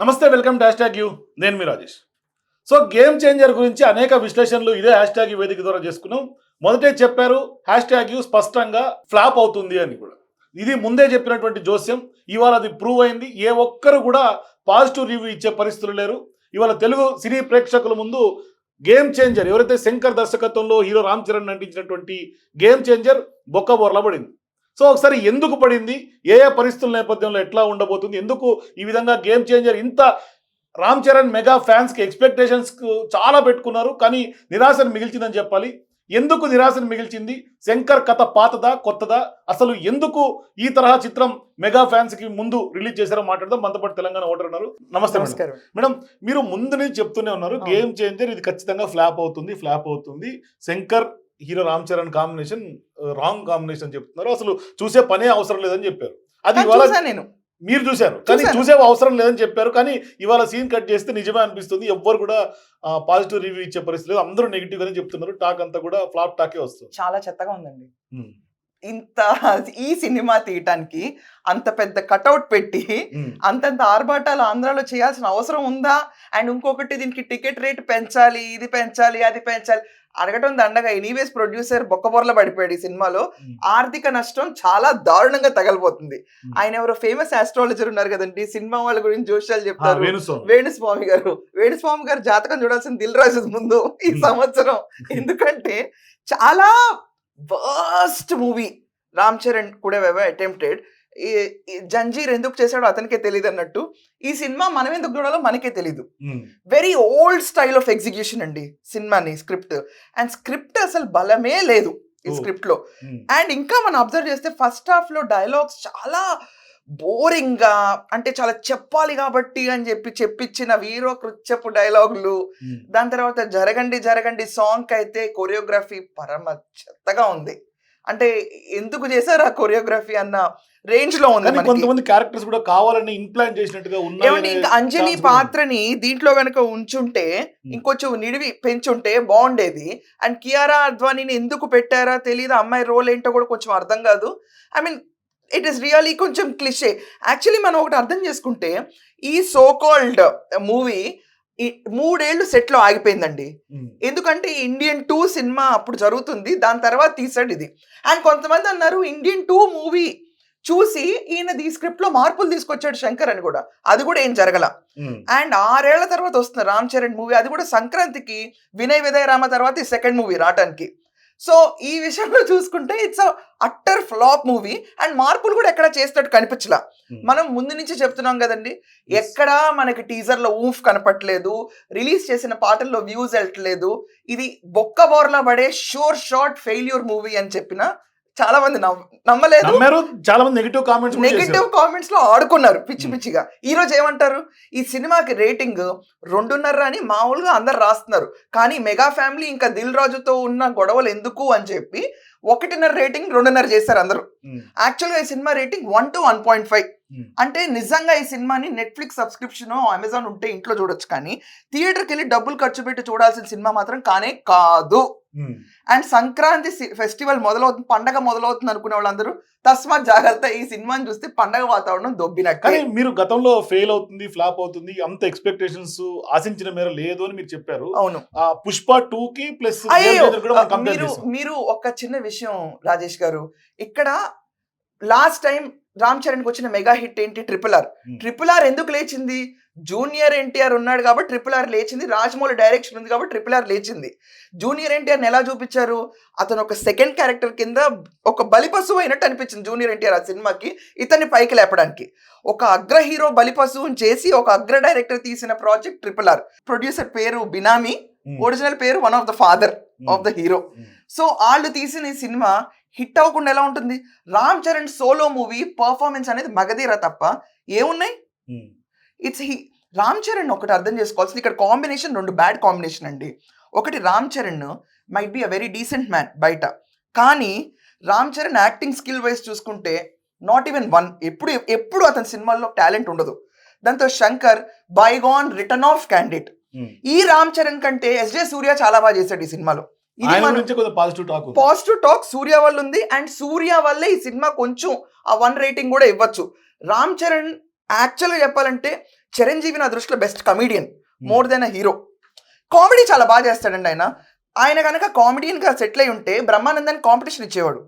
Namaste welcome to hashtag U. నేను మీ Rajesh. So game changer గురించి అనేక విశ్లేషణలు ఇదే హ్యాష్ ట్యాగ్ వేదిక ద్వారా చేసుకున్నాం. మొదటే చెప్పారు హ్యాష్ ట్యాగ్ యూ స్పష్టంగా ఫ్లాప్ అవుతుంది అని కూడా. ఇది ముందే చెప్పినటువంటి జోస్యం. ఇవాళ అది ప్రూవ్ అయింది. ఏ ఒక్కరు కూడా పాజిటివ్ రివ్యూ ఇచ్చే పరిస్థితులు లేరు. ఇవాళ తెలుగు సినీ ప్రేక్షకుల ముందు గేమ్ చేంజర్ ఎవరైతే శంకర్ దర్శకత్వంలో హీరో రామ్ చరణ్ నటించినటువంటి గేమ్ చేంజర్ బొక్క బొర్ల పడింది సో ఒకసారి ఎందుకు పడింది? ఏ ఏ పరిస్థితుల నేపథ్యంలో ఎట్లా ఉండబోతుంది? ఎందుకు ఈ విధంగా గేమ్ చేంజర్ ఇంత రామ్ చరణ్ మెగా ఫ్యాన్స్కి ఎక్స్పెక్టేషన్స్ చాలా పెట్టుకున్నారు కానీ నిరాశను మిగిల్చిందని చెప్పాలి. ఎందుకు నిరాశను మిగిల్చింది? శంకర్ కథ పాతదా కొత్తదా? అసలు ఎందుకు ఈ తరహా చిత్రం మెగా ఫ్యాన్స్కి ముందు రిలీజ్ చేశారో మాట్లాడదాం. మనతో పాటు తెలంగాణ ఓటర్ ఉన్నారు. నమస్తే. నమస్కారం. మేడం మీరు ముందు నుంచి చెప్తూనే ఉన్నారు. గేమ్ చేంజర్ ఇది ఖచ్చితంగా ఫ్లాప్ అవుతుంది ఫ్లాప్ అవుతుంది. Shankar hero Ram Charan combination wrong combination చెప్తున్నారు. అసలు చూసే పనే అవసరం లేదని చెప్పారు. అది ఇవాళ నేను. మీరు చూశారు. కానీ. చూసే అవసరం లేదని చెప్పారు. కానీ ఇవాళ సీన్ కట్ చేస్తే నిజమే అనిపిస్తుంది. ఎవ్వరు కూడా పాజిటివ్ రివ్యూ ఇచ్చే పరిస్థితి లేదు. అందరూ నెగిటివ్ గానే చెప్తున్నారు. టాక్ అంతా కూడా ఫ్లాప్ టాకే వస్తుంది. చాలా చెత్తగా ఉందండి. ఇంత ఈ సినిమా తీయటానికి అంత పెద్ద కటౌట్ పెట్టి అంతంత ఆర్భాటాలు ఆంధ్రాలో చేయాల్సిన అవసరం ఉందా? అండ్ ఇంకొకటి దీనికి టికెట్ రేట్ పెంచాలి ఇది పెంచాలి అది పెంచాలి. అడగటం దండగా ఎనీవేస్ ప్రొడ్యూసర్ బొక్కబొర్ల పడిపోయాడు ఈ సినిమాలో. ఆర్థిక నష్టం చాలా దారుణంగా తగలిపోతుంది. ఆయన ఎవరో ఫేమస్ ఆస్ట్రాలజర్ ఉన్నారు కదండి. సినిమా వాళ్ళ గురించి జోషాలు చెప్తారు. వేణుస్వామి. గారు. వేణుస్వామి గారు జాతకం చూడాల్సిన దిల్ రాజు ముందు ఈ. సంవత్సరం. ఎందుకంటే చాలా వర్స్ట్ మూవీ. రామ్ చరణ్ కూడా అటెంప్టెడ్. జంజీర్ ఎందుకు చేశాడో అతనికే తెలియదు అన్నట్టు. ఈ సినిమా మనం ఎందుకు చూడాలో మనకే తెలియదు very old style of execution అండి సినిమాని స్క్రిప్ట్. అండ్ స్క్రిప్ట్ అసలు బలమే లేదు ఈ. స్క్రిప్ట్లో అండ్ ఇంకా మనం అబ్జర్వ్ చేస్తే ఫస్ట్ హాఫ్లో డైలాగ్స్ చాలా బోరింగ్గా అంటే చాలా చెప్పాలి కాబట్టి అని చెప్పి చెప్పించిన వీరో కృత్యపు డైలాగులు. దాని తర్వాత జరగండి జరగండి సాంగ్ అయితే కొరియోగ్రఫీ పరమ చెత్తగా ఉంది. అంటే ఎందుకు చేశారు ఆ కొరియోగ్రఫీ అన్న రేంజ్లో ఉంది. కొంతమంది క్యారెక్టర్స్ కూడా కావాలని ఇంప్లాంట్ చేసినట్టుగా ఉన్నాయి. ఇంకా అంజలి పాత్రని దీంట్లో గనక ఉంచుంటే ఇంకొంచెం నిడివి పెంచుంటే బాగుండేది. అండ్ కియారా అద్వానీని ఎందుకు పెట్టారా తెలియదు అమ్మాయి రోల్ ఏంటో కూడా కొంచెం అర్థం కాదు. I mean it is really కొంచెం క్లిషే. యాక్చువల్లీ మనం ఒకటి అర్థం చేసుకుంటే ఈ సో కాల్డ్ మూవీ మూడేళ్ళు సెట్లో ఆగిపోయిందండి. ఎందుకంటే ఇండియన్ టూ సినిమా అప్పుడు జరుగుతుంది దాని తర్వాత తీసాడు ఇది. అండ్ కొంతమంది అన్నారు ఇండియన్ టూ మూవీ చూసి ఈయన ఈ స్క్రిప్ట్లో మార్పులు తీసుకొచ్చాడు శంకర్ అని కూడా. అది కూడా ఏం జరగల. అండ్ ఆరేళ్ళ తర్వాత వస్తుంది రామ్ చరణ్ మూవీ అది కూడా సంక్రాంతికి వినయ్ విదయ రామ తర్వాత ఈ సెకండ్ మూవీ రావటానికి సో ఈ విషయంలో చూసుకుంటే it's utter flop movie and మార్పులు కూడా ఎక్కడ చేసినట్టు కనిపించలా. మనం ముందు నుంచి చెప్తున్నాం కదండి ఎక్కడా మనకి టీజర్లో ఊఫ్ కనపట్లేదు రిలీజ్ చేసిన పాటల్లో వ్యూస్ వెళ్ళట్లేదు. ఇది బొక్క బోర్లా పడే షోర్ షార్ట్ ఫెయిల్యూర్ మూవీ అని చెప్పిన చాలా మంది నమ్మ- నమ్మలేదు. చాలా మంది నెగిటివ్ కామెంట్స్ నెగిటివ్ కామెంట్స్లో ఆడుకున్నారు పిచ్చి. పిచ్చిగా. ఈ రోజు ఏమంటారు? ఈ సినిమాకి రేటింగ్ రెండున్నర అని మామూలుగా అందరు రాస్తున్నారు. కానీ మెగా ఫ్యామిలీ ఇంకా దిల్ రాజుతో ఉన్న గొడవలు ఎందుకు అని చెప్పి ఒకటిన్నర రేటింగ్ రెండున్నర చేశారు అందరూ. యాక్చువల్గా ఈ cinema rating one two one point five. అంటే నిజంగా ఈ సినిమాని నెట్ఫ్లిక్స్ సబ్స్క్రిప్షన్ అమెజాన్ ఉంటే ఇంట్లో చూడొచ్చు కానీ థియేటర్కి వెళ్ళి డబ్బులు ఖర్చు పెట్టి చూడాల్సిన సినిమా మాత్రం కానే కాదు. అండ్ సంక్రాంతి ఫెస్టివల్ మొదలవుతుంది పండగ మొదలవుతుంది అనుకునే వాళ్ళందరూ తస్మాత్ జాగ్రత్త ఈ సినిమాని చూస్తే పండగ వాతావరణం దొబ్బినట్టు. కానీ మీరు గతంలో ఫెయిల్ అవుతుంది ఫ్లాప్ అవుతుంది అంత ఎక్స్పెక్టేషన్స్ ఆశించిన మేర లేదు అని మీరు చెప్పారు. అవును. ఆ పుష్ప టూ కి ప్లస్ మీరు మీరు ఒక చిన్న విషయం రాజేష్ గారు. ఇక్కడ లాస్ట్ టైం రామ్ చరణ్కి వచ్చిన మెగా హిట్ ఏంటి? Triple R. ట్రిపుల్ ఆర్ ఎందుకు లేచింది? జూనియర్ ఎన్టీఆర్ ఉన్నాడు కాబట్టి ట్రిపుల్ ఆర్ లేచింది. రాజమౌళి డైరెక్షన్ ఉంది కాబట్టి ట్రిపుల్ ఆర్ లేచింది. జూనియర్ ఎన్టీఆర్ ఎలా చూపించారు? అతను ఒక సెకండ్ క్యారెక్టర్ కింద ఒక బలిపశువు అయినట్టు అనిపించింది జూనియర్ ఎన్టీఆర్ ఆ సినిమాకి ఇతన్ని పైకి లేపడానికి. ఒక అగ్ర హీరో బలిపశువుని చేసి ఒక అగ్ర డైరెక్టర్ తీసిన ప్రాజెక్ట్ ట్రిపుల్ ఆర్ ప్రొడ్యూసర్ పేరు బినామీ ఒరిజినల్ పేరు one of the father of the hero so వాళ్ళు తీసిన ఈ సినిమా హిట్ అవ్వకుండా ఎలా ఉంటుంది? Ram Charan solo movie performance అనేది మగధీర తప్ప ఏమున్నాయి? ఇట్స్ హీ రామ్ చరణ్ ఒకటి అర్థం చేసుకోవాల్సింది. ఇక్కడ కాంబినేషన్ రెండు బ్యాడ్ కాంబినేషన్ అండి. ఒకటి Ram Charan might be a very decent man బయట. కానీ Ram Charan acting skill wise చూసుకుంటే నాట్ ఈవెన్ వన్ ఎప్పుడు ఎప్పుడు అతని సినిమాల్లో టాలెంట్ ఉండదు. దాంతో Shankar bygone return of candidate. ఈ రామ్ చరణ్ కంటే ఎస్జే సూర్య చాలా బాగా చేశాడు ఈ సినిమాలో. Positive talk positive talk Surya వల్ల ఉంది అండ్ సూర్య వల్లే ఈ సినిమా కొంచెం ఆ వన్ రేటింగ్ కూడా ఇవ్వచ్చు. రామ్ చరణ్ యాక్చువల్గా చెప్పాలంటే చిరంజీవి నా దృష్టిలో best comedian more than a hero comedy చాలా బాగా చేస్తాడండి ఆయన. ఆయన కనుక కామెడియన్గా సెటిల్ అయి ఉంటే బ్రహ్మానందాన్ని కాంపిటీషన్ ఇచ్చేవాడు.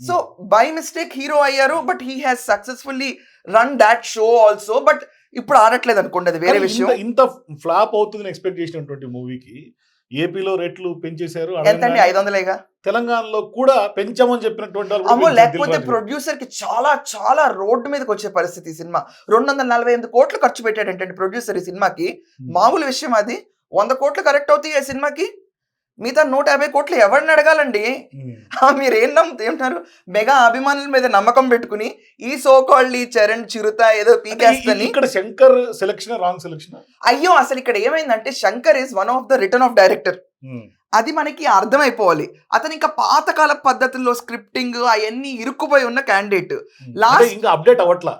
సో బై మిస్టేక్ హీరో అయ్యారు but he has successfully run that show also but ఇప్పుడు ఆడట్లేదు అనుకోండి అది వేరే విషయం. ఇంత- ఫ్లాప్ అవుతుందని ఎక్స్పెక్ట్ చేసినటువంటి మూవీకి ఏపీలో రేట్లు పెంచేశారు ఎంతండి? ఐదు వందలేగా తెలంగాణలో కూడా పెంచామని చెప్పినటువంటి అమ్మో లేకపోతే. ప్రొడ్యూసర్కి చాలా చాలా రోడ్డు మీదకి వచ్చే పరిస్థితి ఈ సినిమా. రెండు వందల నలభై ఎనిమిది కోట్లు ఖర్చు పెట్టాడంటే ప్రొడ్యూసర్ ఈ సినిమాకి. మామూలు విషయం అది. వంద కోట్లు కరెక్ట్ అవుతాయి ఈ సినిమాకి. మిగతా నూట యాభై కోట్లు ఎవరిని అడగాలండి? మీరు ఏం నమ్ముతారు ఏమంటారు మెగా అభిమానుల మీద నమ్మకం పెట్టుకుని ఈ సోకాళ్ళు ఈ చరణ్ చిరుత ఏదో పీకేస్తని ఇక్కడ శంకర్ సెలక్షన్ రాంగ్ సెలక్షన్ అయ్యో అసలు ఇక్కడ ఏమైందంటే Shankar is one of the return of director అది మనకి అర్థమైపోవాలి. అతను ఇంకా పాతకాల పద్ధతుల్లో స్క్రిప్టింగ్ అవన్నీ ఇరుక్కుపోయి ఉన్న క్యాండిడేట్ Last- ఇంకా అప్డేట్ అవ్వట్లా?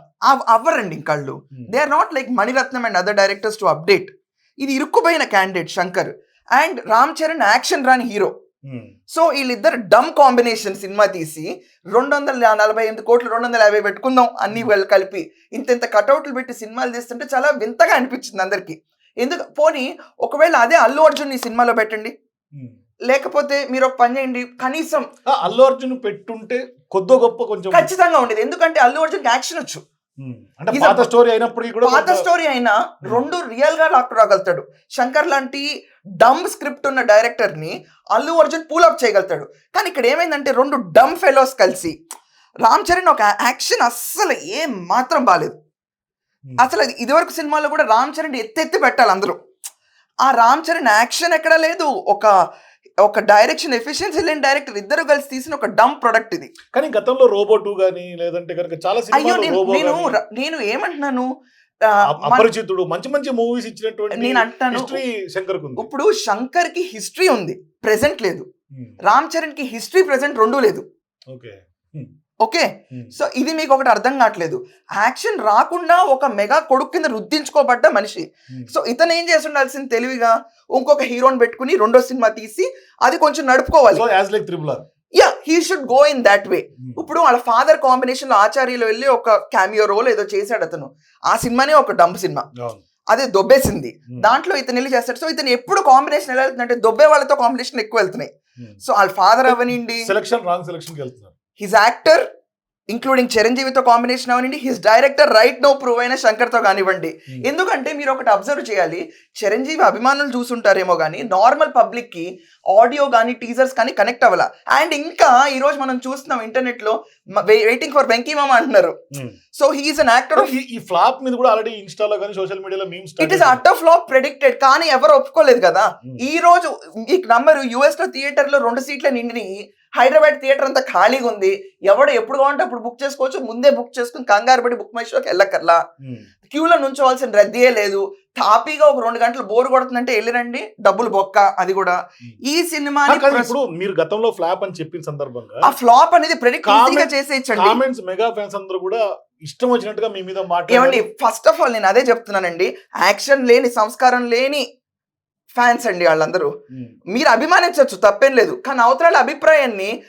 అవ్వరండి ఇంకళ్ళు they are not like Maniratnam and other directors to update ఇది ఇరుక్కుపోయిన candidate Shankar. And Ram Charan action రాని హీరో. ఉమ్. సో వీళ్ళిద్దరు డమ్ కాంబినేషన్ సినిమా తీసి రెండు వందల నలభై ఎనిమిది కోట్లు రెండు వందల యాభై పెట్టుకుందాం అన్ని వాళ్ళు కలిపి. ఇంత ఇంత కటౌట్లు పెట్టి సినిమాలు తీస్తుంటే చాలా వింతగా అనిపించింది అందరికి. ఎందుకు? పోనీ ఒకవేళ అదే అల్లు అర్జున్ ఈ సినిమాలో పెట్టండి. ఉమ్. లేకపోతే మీరు ఒక పని చేయండి. కనీసం అల్లు అర్జున్ పెట్టుంటే కొద్దో గొప్ప కొంచెం ఖచ్చితంగా ఉండేది. ఎందుకంటే అల్లు అర్జున్ యాక్షన్ వచ్చు. అంటే a- పాత స్టోరీ అయినప్పటికీ కూడా పాత కొంత- స్టోరీ అయినా రెండు రియల్గా రాగలుగుతాడు. శంకర్ లాంటి డమ్ స్క్రిప్ట్ ఉన్న డైరెక్టర్ని అల్లు అర్జున్ పూల్ అప్ చేయగలుగుతాడు. కానీ ఇక్కడ ఏమైందంటే రెండు డమ్ ఫెలోస్ కలిసి రామ్ చరణ్ ఒక యాక్షన్ అస్సలు ఏం మాత్రం బాలేదు. ఉమ్. అసలు ఇదివరకు సినిమాలో కూడా రామ్ చరణ్ ఎత్తెత్తి పెట్టాలి అందరూ. ఆ రామ్ చరణ్ యాక్షన్ ఎక్కడ లేదు. ఒక ఒక డైరెక్షన్ ఎఫిషియన్సీ లేని డైరెక్టర్ ఇద్దరు కలిసి తీసిన ఒక డమ్ ప్రొడక్ట్ ఇది. కానీ గతంలో రోబో టూ గానీ లేదంటే కనుక చాలా అయ్యో నేను నేను ఏమంటున్నాను? అపరిచితుడు మంచి మంచి మూవీస్ ఇచ్చినటువంటి నేను అంటాను హిస్టరీ శంకర్ ఇప్పుడు శంకర్కి హిస్టరీ ఉంది ప్రెసెంట్ లేదు. రామ్ చరణ్కి హిస్టరీ ప్రెసెంట్ రెండూ లేదు. ఓకే. ఓకే? సో ఇది మీకు ఒకటి అర్థం కావట్లేదు. యాక్షన్ రాకుండా ఒక మెగా కొడుకు కింద రుద్దించుకోబడ్డ మనిషి. సో ఇతను ఏం చేసి ఉండాల్సింది తెలివిగా? ఇంకొక హీరోని పెట్టుకుని రెండో సినిమా తీసి అది కొంచెం నడుపుకోవాలి. Yeah he should go in that way ఇప్పుడు వాళ్ళ ఫాదర్ కాంబినేషన్లో ఆచార్యలో వెళ్ళి ఒక క్యామియో రోల్ ఏదో చేశాడు అతను. ఆ సినిమానే ఒక డంప్ సినిమా. అదే దొబ్బేసింది. దాంట్లో ఇతను వెళ్ళి చేస్తాడు. సో ఇతను ఎప్పుడు కాంబినేషన్ ఎలా వెళ్తుందంటే దొబ్బే వాళ్ళతో కాంబినేషన్ ఎక్కువ వెళ్తున్నాయి. సో వాళ్ళ father అవనండి selection wrong selection his actor including చిరంజీవితో combination అవనండి. His director right no prove అయిన శంకర్తో కానివ్వండి. ఎందుకంటే మీరు ఒకటి అబ్జర్వ్ చేయాలి. చిరంజీవి అభిమానులు చూసుంటారేమో కానీ నార్మల్ పబ్లిక్కి ఆడియో కానీ టీజర్స్ కానీ కనెక్ట్ అవ్వాల. అండ్ ఇంకా ఈ రోజు మనం చూస్తున్నాం ఇంటర్నెట్లో వెయిటింగ్ ఫర్ వెంకీ మామ అంటున్నారు. సో హీఈస్ అన్ యాక్టర్ ఈ- ఫ్లాప్ మీద కూడా ఆల్రెడీ ఇన్స్టాలో కానీ సోషల్ మీడియాలో memes it is at flop predicted కానీ ఎవరు ఒప్పుకోలేదు కదా. ఈ రోజు ఈ నంబర్ యుఎస్లో థియేటర్లో రెండు సీట్ల నిండి హైదరాబాద్ థియేటర్ అంతా ఖాళీగా ఉంది. ఎవడు ఎప్పుడు కావాలంటే అప్పుడు బుక్ చేసుకోవచ్చు. ముందే బుక్ చేసుకుని కంగారు పడి బుక్ మై షోకి వెళ్ళక్కర్లా క్యూలో నుంచోవాల్సిన రద్దీయే లేదు. తాపీగా ఒక రెండు గంటలు బోర్ కొడుతుందంటే వెళ్ళిరండి డబ్బులు బొక్క అది కూడా. ఈ ప్రస్- ఇప్పుడు మీరు గతంలో ఫ్లాప్ అని చెప్పిన సందర్భంగా ఆ ఫ్లాప్ అనేది ప్రెడిక్ట్ ఈజీగా చేసేయచ్చండి. కామెంట్స్ మెగా ఫ్యాన్స్ అందరూ కూడా ఇష్టం వచ్చినట్టుగా మీ మీద ఏమండి మాట్లాడండి ఫస్ట్ ఆఫ్ ఆల్ నేను అదే చెప్తున్నానండి. యాక్షన్ లేని సంస్కారం లేని ఫ్యాన్స్ అండి వాళ్ళందరూ. మీరు అభిమానించవచ్చు తప్పేం లేదు. కానీ అవతల అభిప్రాయాన్ని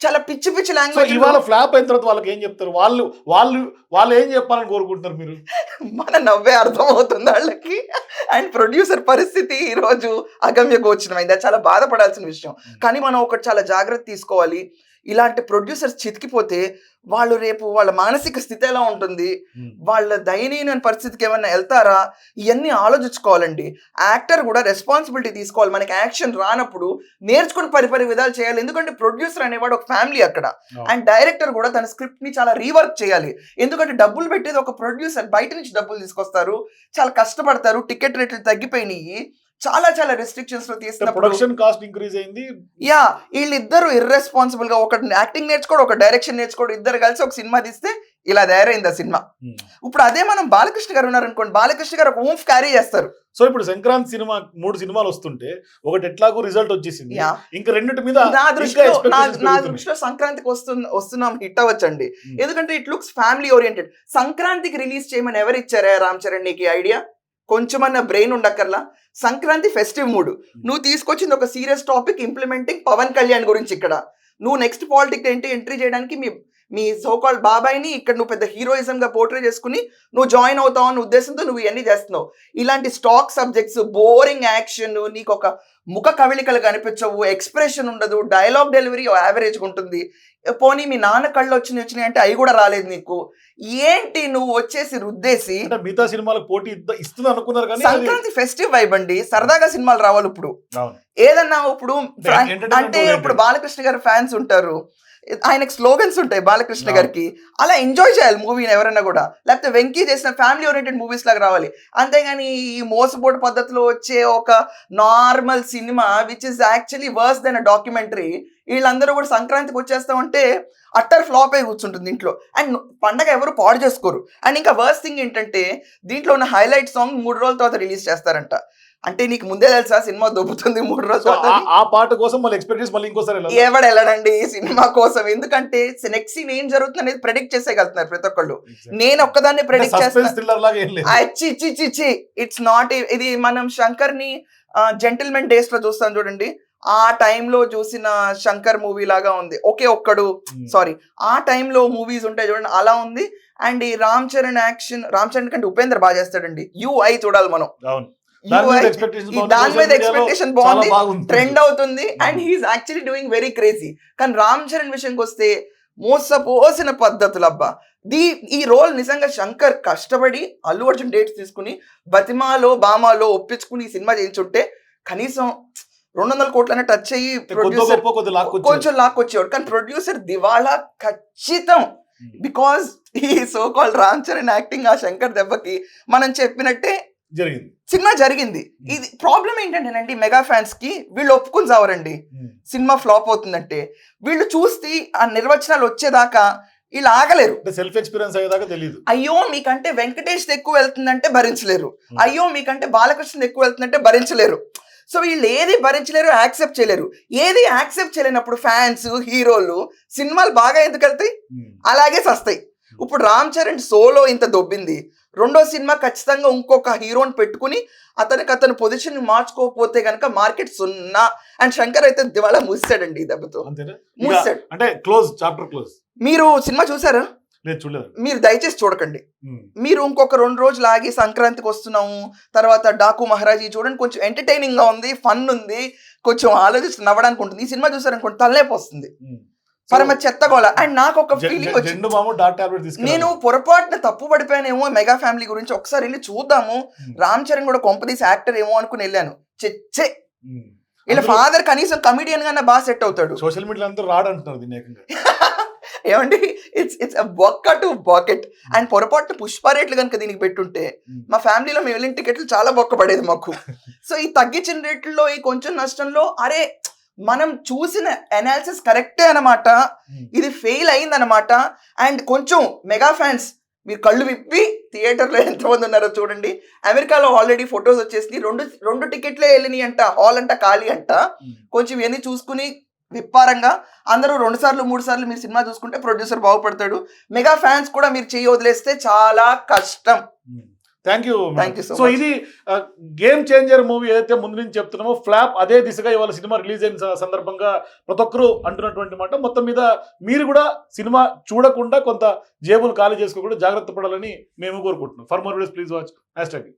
చాలా పిచ్చి పిచ్చి లాంగ్వేజ్ ఇవాళ ఫ్లాప్ అయిన తర్వాత వాళ్ళకి ఏం చెప్తారు? వాళ్ళు వాళ్ళు వాళ్ళు ఏం చెప్పాలని కోరుకుంటున్నారు మీరు? మన నవ్వే అర్థం అవుతుంది వాళ్ళకి. అండ్ ప్రొడ్యూసర్ పరిస్థితి ఈ రోజు అగమ్య గోచరమైంది. చాలా బాధపడాల్సిన విషయం. కానీ మనం ఒకటి చాలా జాగ్రత్త తీసుకోవాలి. ఇలాంటి ప్రొడ్యూసర్స్ చితికిపోతే వాళ్ళు రేపు వాళ్ళ మానసిక స్థితి ఎలా ఉంటుంది? వాళ్ళ దయనీయమైన పరిస్థితికి ఏమైనా వెళ్తారా? ఇవన్నీ ఆలోచించుకోవాలండి. యాక్టర్ కూడా రెస్పాన్సిబిలిటీ తీసుకోవాలి. మనకి యాక్షన్ రానప్పుడు నేర్చుకుని పరిపరి విధాలు చేయాలి. ఎందుకంటే ప్రొడ్యూసర్ అనేవాడు ఒక ఫ్యామిలీ అక్కడ. అండ్ డైరెక్టర్ కూడా తన స్క్రిప్ట్ని చాలా రీవర్క్ చేయాలి. ఎందుకంటే డబ్బులు పెట్టేది ఒక ప్రొడ్యూసర్. బయట నుంచి డబ్బులు తీసుకొస్తారు. చాలా కష్టపడతారు. టికెట్ రేట్లు తగ్గిపోయినాయి. చాలా చాలా రెస్ట్రిక్షన్స్లో తీసినప్పుడు ప్రొడక్షన్ కాస్ట్ ఇంక్రీజ్ అయింది. యా వీళ్ళిద్దరు ఇర్రెస్పాన్సిబుల్గా ఒక యాక్టింగ్ నేర్చుకోడు ఒక డైరెక్షన్ నేర్చుకోడు ఇద్దరు కలిసి ఒక సినిమా తీస్తే ఇలా తయారైంది ఆ సినిమా. ఇప్పుడు అదే మనం బాలకృష్ణ గారు ఉన్నారనుకోండి బాలకృష్ణ గారు ఒక ఊఫ్ క్యారీ చేస్తారు. సో ఇప్పుడు సంక్రాంతి సినిమా మూడు సినిమాలు వస్తుంటే ఒకటి ఎట్లాగో రిజల్ట్ వచ్చేసింది. ఇంకా రెండింటి మీద నా దృష్టిలో నా. దృష్టిలో సంక్రాంతికి వస్తున్న వస్తున్నాం హిట్ అవ్వచ్చండి. ఎందుకంటే ఇట్ లుక్స్ ఫ్యామిలీ ఓరియంటెడ్ సంక్రాంతికి రిలీజ్ చేయమని ఎవరు ఇచ్చారా రామ్ చరణ్ నీకు ఐడియా కొంచెమన్న బ్రెయిన్ ఉండక్కర్లా? సంక్రాంతి ఫెస్టివ్ మూడ్ నువ్వు తీసుకొచ్చింది ఒక serious topic implementing Pawan Kalyan గురించి ఇక్కడ. నువ్వు నెక్స్ట్ పాలిటిక్స్ ఏంటి? ఎంట్రీ చేయడానికి మీ మీ సోకాల్ బాబాయ్ని ఇక్కడ నువ్వు పెద్ద హీరోయిజం గా పోర్ట్రే చేసుకుని నువ్వు జాయిన్ అవుతావు అన్న ఉద్దేశంతో నువ్వు ఇవన్నీ చేస్తున్నావు. ఇలాంటి స్టాక్ సబ్జెక్ట్స్ బోరింగ్ యాక్షన్ నీకు ఒక ముఖ కవళికలు కనిపించవు ఎక్స్ప్రెషన్ ఉండదు డైలాగ్ డెలివరీ యావరేజ్ ఉంటుంది. పోనీ మీ నాన్న కళ్ళు వచ్చినాయి వచ్చినాయి అంటే అవి కూడా రాలేదు నీకు. ఏంటి నువ్వు వచ్చేసి రుద్దేసి మిగతా సినిమాలకు పోటీ ఇస్తుంది అనుకున్నారు కానీ సంక్రాంతి ఫెస్టివ్ వైబ్ అండి. సరదాగా సినిమాలు రావాలి ఇప్పుడు. ఏదన్నా ఇప్పుడు అంటే. ఇప్పుడు బాలకృష్ణ గారి ఫ్యాన్స్ ఉంటారు. ఆయనకు స్లోగన్స్ ఉంటాయి బాలకృష్ణ. గారికి. అలా ఎంజాయ్ చేయాలి మూవీని ఎవరైనా కూడా. లేకపోతే వెంకీ చేసిన ఫ్యామిలీ ఓరియంటెడ్ మూవీస్ లాగా రావాలి. అంతేగాని ఈ మోసపోటు పద్ధతిలో వచ్చే ఒక normal cinema which is actually worse than a documentary వీళ్ళందరూ కూడా సంక్రాంతికి వచ్చేస్తామంటే అట్టర్ ఫ్లాప్ అయి కూర్చుంటుంది ఇంట్లో. అండ్ పండగ ఎవరు పాడు చేసుకోరు. అండ్ ఇంకా వర్స్ థింగ్ ఏంటంటే దీంట్లో ఉన్న హైలైట్ సాంగ్ మూడు రోజుల తర్వాత రిలీజ్ చేస్తారంట. అంటే నీకు ముందే తెలుసా సినిమా దొబ్బుతుంది మూడు రోజుల ఆ- పాట కోసం మళ్ళీ ఎక్స్పెక్ట్ చేసి మళ్ళీ ఇంకోసారి. ఎవడు వెళ్ళడండి ఈ సినిమా కోసం? ఎందుకంటే నెక్స్ట్ సీన్ ఏం జరుగుతుంది అనేది ప్రెడిక్ట్ చేసేయగలుగుతున్నారు ప్రతి ఒక్కళ్ళు. నేను ఒక్కదాన్ని ప్రెడిక్ట్ చేస్తాను ఇట్స్ నాట్ ఇది మనం శంకర్ని జెంటిల్మెన్ డేస్లో చూస్తాం చూడండి. ఆ టైంలో చూసిన శంకర్ మూవీ లాగా ఉంది. ఒకే ఒక్కడు. Hmm. సారీ ఆ టైంలో మూవీస్ ఉంటాయి చూడండి అలా ఉంది. అండ్ ఈ రామ్ చరణ్ యాక్షన్ రామ్ చరణ్ కంటే ఉపేంద్ర బాగా చేస్తాడండి. ఐ చూడాలి మనం. దాని మీద ఈ బాగుంది. ట్రెండ్ అవుతుంది and Hmm. He's actually doing very crazy కానీ రామ్ చరణ్ విషయంకి వస్తే మోసపోసిన పద్ధతులు అబ్బా దీ ఈ రోల్ నిజంగా శంకర్ కష్టపడి అల్లు అర్జున్ డేట్స్ తీసుకుని బతిమాలో బామాలో ఒప్పించుకుని ఈ సినిమా చేయించుంటే కనీసం రెండు వందల కోట్లనే టచ్ అయ్యి ప్రొడ్యూసర్. కొంచెం లాక్కొచ్చేవాడు కానీ ప్రొడ్యూసర్ దివాళా ఖచ్చితం Hmm. బికాస్ ఈ so call Ram Charan acting ఆ శంకర్ దెబ్బకి మనం చెప్పినట్టే జరిగింది. సినిమా జరిగింది. ఇది ప్రాబ్లం ఏంటంటేనండి మెగా ఫ్యాన్స్కి వీళ్ళు ఒప్పుకుని చావరండి. సినిమా ఫ్లాప్ అవుతుందంటే వీళ్ళు చూస్తే ఆ నిర్వచనాలు వచ్చేదాకా వీళ్ళు ఆగలేరు. సెల్ఫ్ ఎక్స్పీరియన్స్ అయ్యేదాకా తెలియదు అయ్యో మీకంటే వెంకటేష్ ఎక్కువ వెళ్తుందంటే భరించలేరు. అయ్యో మీకంటే బాలకృష్ణ ఎక్కువ వెళ్తుందంటే భరించలేరు. సో వీళ్ళు ఏది భరించలేరు యాక్సెప్ట్ చేయలేరు. ఏది యాక్సెప్ట్ చేయలేనప్పుడు ఫ్యాన్స్ హీరోలు సినిమాలు బాగా ఎందుకు వెళ్తాయి అలాగే సస్తాయి. ఇప్పుడు రామ్ చరణ్ సోలో ఇంత దొబ్బింది. రెండో సినిమా ఖచ్చితంగా ఇంకొక హీరోని పెట్టుకుని అతనికి అతని పొజిషన్ మార్చుకోకపోతే కనుక మార్కెట్ సున్నా. అండ్ శంకర్ అయితే దివాళా మూసాడండి దెబ్బతో. మూసాడు అంటే క్లోజ్ చాప్టర్ క్లోజ్ మీరు సినిమా చూసారా? మీరు దయచేసి చూడకండి. మీరు ఇంకొక రెండు రోజులు ఆగి సంక్రాంతికి వస్తున్నాము. తర్వాత డాకు మహారాజీ చూడండి కొంచెం ఎంటర్టైనింగ్గా ఉంది ఫన్ ఉంది కొంచెం ఆలోచిస్తూ నవ్వడానికి ఉంటుంది. ఈ సినిమా చూసారనుకోండి తలనొప్పి వస్తుంది. Hmm. పరమ చెత్తగోళ అండ్ నాకు ఒక ఫీలింగ్ వచ్చింది. నేను పొరపాటున తప్పు పడిపోయానేమో మెగా ఫ్యామిలీ గురించి ఒకసారి వెళ్ళి చూద్దాము. Hmm. రామ్ చరణ్ కూడా కొంపదీసి యాక్టర్ ఏమో అనుకుని వెళ్ళాను. చెచ్చే Hmm. వీళ్ళ ఫాదర్ కనీసం కమిడియన్ గానే బాగా సెట్ అవుతాడు. సోషల్ మీడియా అంతా రాడు అంటున్నారు ఏమండి? ఇట్స్ ఇట్స్ బొక్క టు బాకెట్. అండ్ పొరపాటున పుష్ప రేట్లు కనుక దీనికి పెట్టుంటే Hmm. మా ఫ్యామిలీలో మేము వెళ్ళిన టికెట్లు చాలా బొక్క పడేది మాకు. సో ఈ తగ్గించిన రేట్లలో ఈ కొంచెం నష్టంలో అరే మనం చూసిన అనాలిసిస్ కరెక్టే అన్నమాట. Hmm. ఇది ఫెయిల్ అయిందన్నమాట. అండ్ కొంచెం మెగా ఫ్యాన్స్ మీరు కళ్ళు విప్పి థియేటర్లో ఎంతమంది ఉన్నారో చూడండి. అమెరికాలో ఆల్రెడీ ఫొటోస్ వచ్చేసి రెండు రెండు టికెట్లే వెళ్ళినాయి అంట హాల్ అంట ఖాళీ అంట. Hmm. కొంచెం ఇవన్నీ చూసుకుని విప్పారంగా. అందరూ రెండు సార్లు మూడు సార్లు మీరు సినిమా చూసుకుంటే ప్రొడ్యూసర్ బాగుపడతాడు. మెగా ఫ్యాన్స్ కూడా మీరు చెయ్యి వదిలేస్తే చాలా కష్టం. Thank you you so so. ఇది గేమ్ చేంజర్ మూవీ ఏదైతే ముందు నుంచి చెప్తున్నామో ఫ్లాప్ అదే దిశగా ఇవాళ సినిమా రిలీజ్ అయిన సందర్భంగా ప్రతి ఒక్కరు అంటున్నటువంటి మాట. మొత్తం మీద మీరు కూడా సినిమా చూడకుండా కొంత జేబులు ఖాళీ చేసుకోకుండా జాగ్రత్త పడాలని మేము కోరుకుంటున్నాం. For more videos please watch hashtag